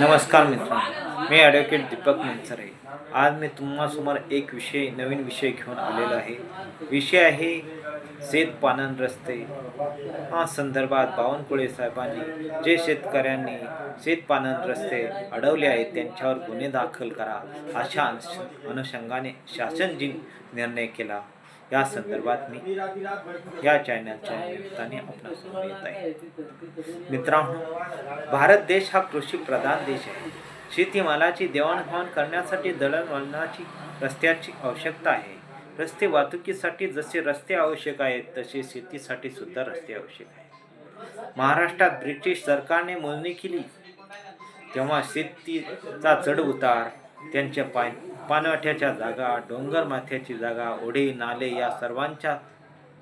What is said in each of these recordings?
नमस्कार मित्रांनो मी ॲडव्होकेट दीपक मंचरे. आज मी तुम्हासमोर एक विषय नवीन विषय घेऊन आलेलो आहे. विषय आहे शेत पानन रस्ते. हा संदर्भात बावनकुळे साहेबांनी जे शेतकऱ्यांनी शेत पानन रस्ते अडवले आहेत त्यांच्यावर गुन्हे दाखल करा अशा अनुषंगाने शासन जी निर्णय केला. या संदर्भात मी या चॅनलच्या निमित्ताने आपणासमोर येत आहे. मित्रांनो भारत देश हा कृषी प्रधान देश आहे. शेतीमालाची देवाणघेवाण करण्यासाठी दळणवळणाची रस्त्याची आवश्यकता आहे. रस्ते वाहतुकीसाठी जसे रस्ते आवश्यक आहेत तसे शेतीसाठी सुद्धा रस्ते आवश्यक आहेत. महाराष्ट्रात ब्रिटिश सरकारने मोजणी केली. तेव्हा शेतीचा चढ उतार त्यांच्या पाय पाणवठ्याच्या जागा डोंगर माथ्याची जागा ओढे नाले या सर्वांचा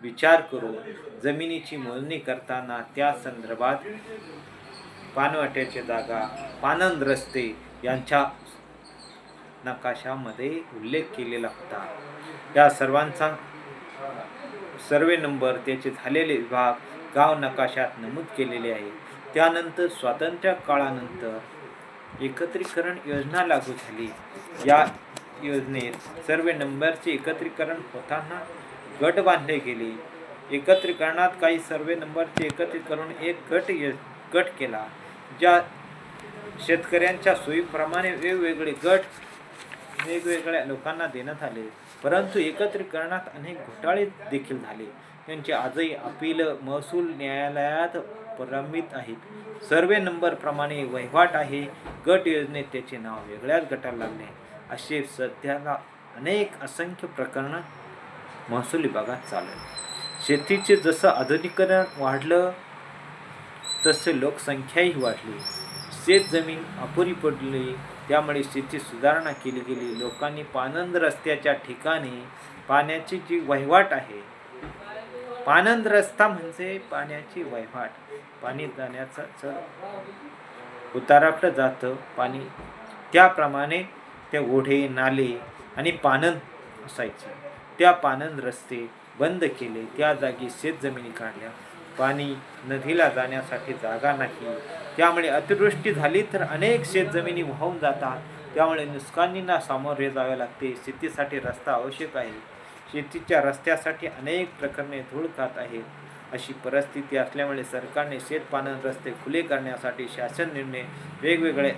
विचार करून जमिनीची मोजणी करताना त्या संदर्भात पाणवठ्याची जागा पानंद रस्ते यांच्या नकाशामध्ये उल्लेख केलेला होता. या सर्वांचा सर्वे नंबर त्याचे झालेले विभाग गाव नकाशात नमूद केलेले आहे. त्यानंतर स्वातंत्र्य काळानंतर एकत्रीकरण योजना लागू झाली. या योजनेत सर्व नंबरचे एकत्रीकरण होताना गट बांधले गेले. एकत्रीकरणात काही सर्वे नंबरचे एकत्रीकरण एक गट य गट केला. ज्या शेतकऱ्यांच्या सोयीप्रमाणे वेगवेगळे गट वेगवेगळ्या लोकांना देण्यात आले. परंतु एकत्रीकरणात अनेक घोटाळे देखील झाले. त्यांचे आजही अपील महसूल न्यायालयात प्रलंबित आहेत. सर्वे नंबरप्रमाणे वहिवाट आहे. गट योजनेत त्याचे नाव वेगळ्याच गटाला लागले. असे सध्याला अनेक असंख्य प्रकरणं महसूल विभागात चालू आहेत शेतीचे जसं आधुनिकरण वाढलं तसे लोकसंख्याही वाढली. शेत जमीन अपुरी पडली त्यामुळे शेती सुधारणा केली गेली. लोकांनी पानंद रस्त्याच्या ठिकाणी पाण्याची जी वहिवाट आहे. पानंद रस्ता म्हणजे पाण्याची वहिवाट. पाणी जाण्याचा चढ उताराकडं जातं पाणी त्याप्रमाणे ते ओढे नाले आणि पानन असायचे. त्या पानन रस्ते बंद केले. त्या जागी शेतजमिनी काढल्या. पाणी नदीला जाण्यासाठी जागा नाही. त्यामुळे अतिवृष्टी झाली तर अनेक शेतजमिनी वाहून जातात. त्यामुळे नुकसानींना सामोरे जावे लागते. शेतीसाठी रस्ता आवश्यक आहे. शेतीच्या रस्त्यासाठी अनेक प्रकरणे धूळ खात आहेत. अशी परिस्थिती असल्यामुळे सरकारने शेतपानन रस्ते खुले करण्यासाठी शासन निर्णय वेगवेगळे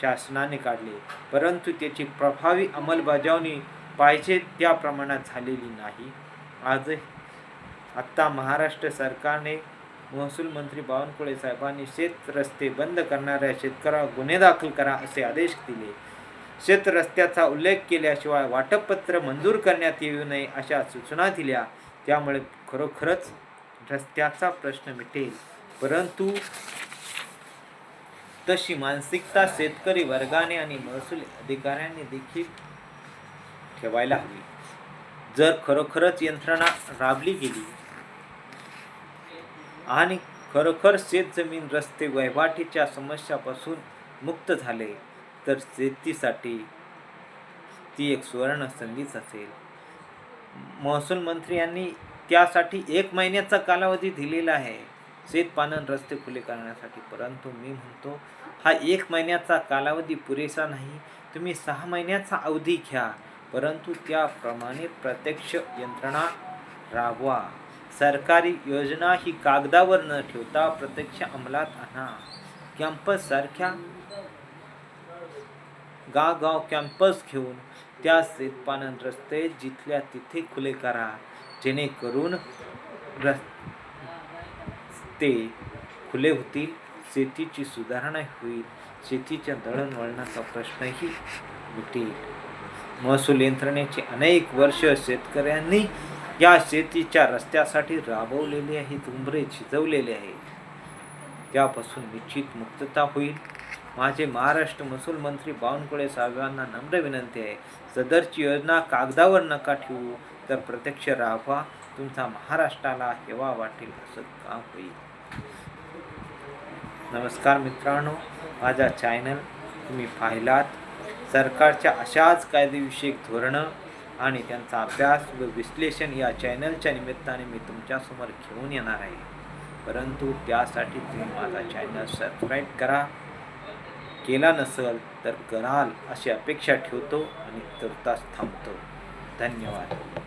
शासनाने काढले. परंतु त्याची प्रभावी अंमलबजावणी पाहिजे त्या प्रमाणात झालेली नाही. आज आत्ता महाराष्ट्र सरकारने महसूल मंत्री बावनकुळे साहेबांनी शेत रस्ते बंद करणाऱ्या शेतकऱ्यावर गुन्हे दाखल करा असे आदेश दिले. शेत रस्त्याचा उल्लेख केल्याशिवाय वाटपपत्र मंजूर करण्यात येऊ नये अशा सूचना दिल्या. त्यामुळे खरोखरच रस्त्याचा प्रश्न मिटेल. परंतु तशी मानसिकता शेतकरी वर्गाने आणि महसूल अधिकाऱ्यांनी देखील ठेवायला हवी. जर खरोखरच यंत्रणा राबली गेली आणि खरोखर शेतजमीन रस्ते वहिवाटीच्या समस्यापासून मुक्त झाले तर शेतीसाठी ती एक सुवर्ण संधीच असेल. महसूल मंत्री यांनी त्यासाठी एक महिन्याचा कालावधी दिलेला आहे. शेतपानन रस्ते खुले करण्यासाठी. परंतु मी म्हणतो हा एक महिन्याचा कालावधी पुरेसा नाही. तुम्ही सहा महिन्याचा अवधी घ्या. परंतु त्याप्रमाणे प्रत्यक्ष यंत्रणा राबवा. सरकारी योजना ही कागदावर न ठेवता प्रत्यक्ष अंमलात आणा. कॅम्पससारख्या गावगाव कॅम्पस घेऊन त्या शेतपानन रस्ते जिथल्या तिथे खुले करा. जेणेकरून रस् ते खुले होतील. शेतीची सुधारणा होईल. शेतीच्या दळणवळणाचा प्रश्नही मिटेल. महसूल यंत्रणेचे अनेक वर्ष शेतकऱ्यांनी या शेतीच्या रस्त्यासाठी राबवलेले आहेत उंबरे शिजवलेले आहेत. त्यापासून निश्चित मुक्तता होईल. माझे महाराष्ट्र महसूल मंत्री बावनकुळे साहेबांना नम्र विनंती आहे. सदरची योजना कागदावर नका ठेवू तर प्रत्यक्ष राबवा. तुमचा महाराष्ट्राला हेवा वाटेल असं काम होईल? नमस्कार मित्रांनो माझा चॅनल तुम्ही पाहिलात. सरकारच्या अशाच कायदेविषयक धोरणं आणि त्यांचा अभ्यास व विश्लेषण या चॅनलच्या निमित्ताने मी तुमच्यासमोर घेऊन येणार आहे. परंतु त्यासाठी तुम्ही माझा चॅनल सबस्क्राईब करा. केला नसेल तर कराल अशी अपेक्षा ठेवतो आणि तुर्तास थांबतो. धन्यवाद.